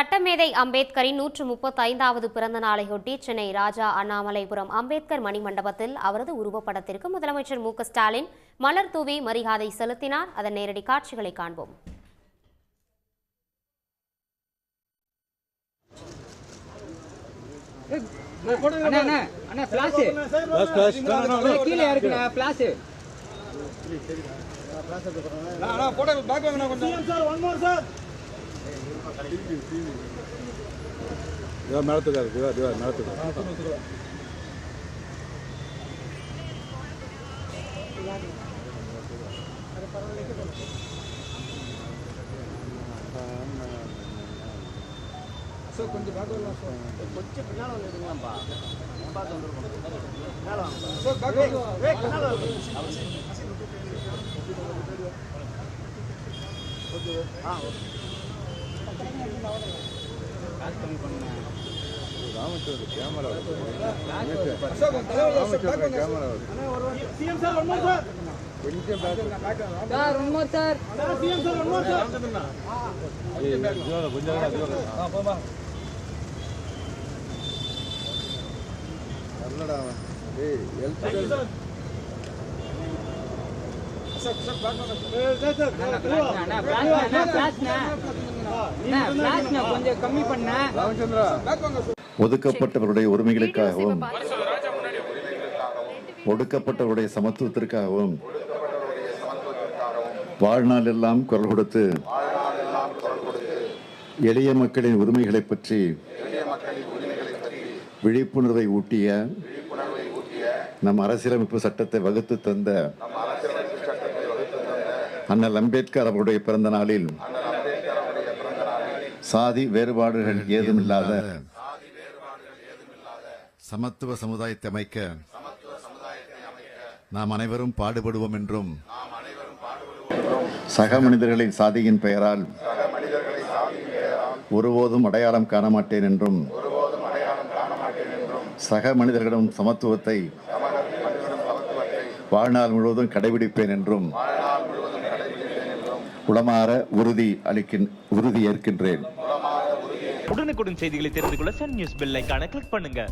சட்டமேதை அம்பேத்கரின் நூற்று முப்பத்தைந்தாவது பிறந்த நாளையொட்டி சென்னை ராஜா அண்ணாமலைபுரம் அம்பேத்கர் மணிமண்டபத்தில் அவரது உருவப்படத்திற்கு முதலமைச்சர் மு க ஸ்டாலின் மலர் தூவி மரியாதை செலுத்தினார். அதன் நேரடி காட்சிகளை காண்போம். அண்ணா அண்ணா அண்ணா ஃபிளாஷ் கீழே இவன் மேலத்துக்கா இருக்கு இவன் மேலத்துக்கா ராமச்சந்திர கேமரா ராமச்சந்திர கேமரா கொஞ்சம் சார் ஒன் மோர் சார் ஒதுக்கப்பட்டவருடைய உரிமைகளுக்காகவும் ஒடுக்கப்பட்டவருடைய சமத்துவத்திற்காகவும் வாழ்நாள் எல்லாம் குரல் கொடுத்து எளிய மக்களின் உரிமைகளை பற்றி விழிப்புணர்வை ஊட்டிய நம் அரசியலமைப்பு சட்டத்தை வகுத்து தந்த அண்ணல் அம்பேத்கர் அவருடைய பிறந்த நாளில் சாதி வேறுபாடுகள் ஏதுமில்லாத சமத்துவ சமுதாயத்தை அமைக்க நாம் அனைவரும் பாடுபடுவோம் என்றும் சக மனிதர்களின் சாதியின் பெயரால் ஒருபோதும் அடையாளம் காண மாட்டேன் என்றும் சக மனிதர்களிடம் சமத்துவத்தை வாழ்நாள் முழுவதும் கடைபிடிப்பேன் என்றும் உளமாற உறுதி அளிக்கின் உறுதி ஏற்கின்றேன். உடனுக்குடன் செய்திகளை தெரிந்து கொள்ள சன் நியூஸ் பெல் ஐக்கான கிளிக் பண்ணுங்க.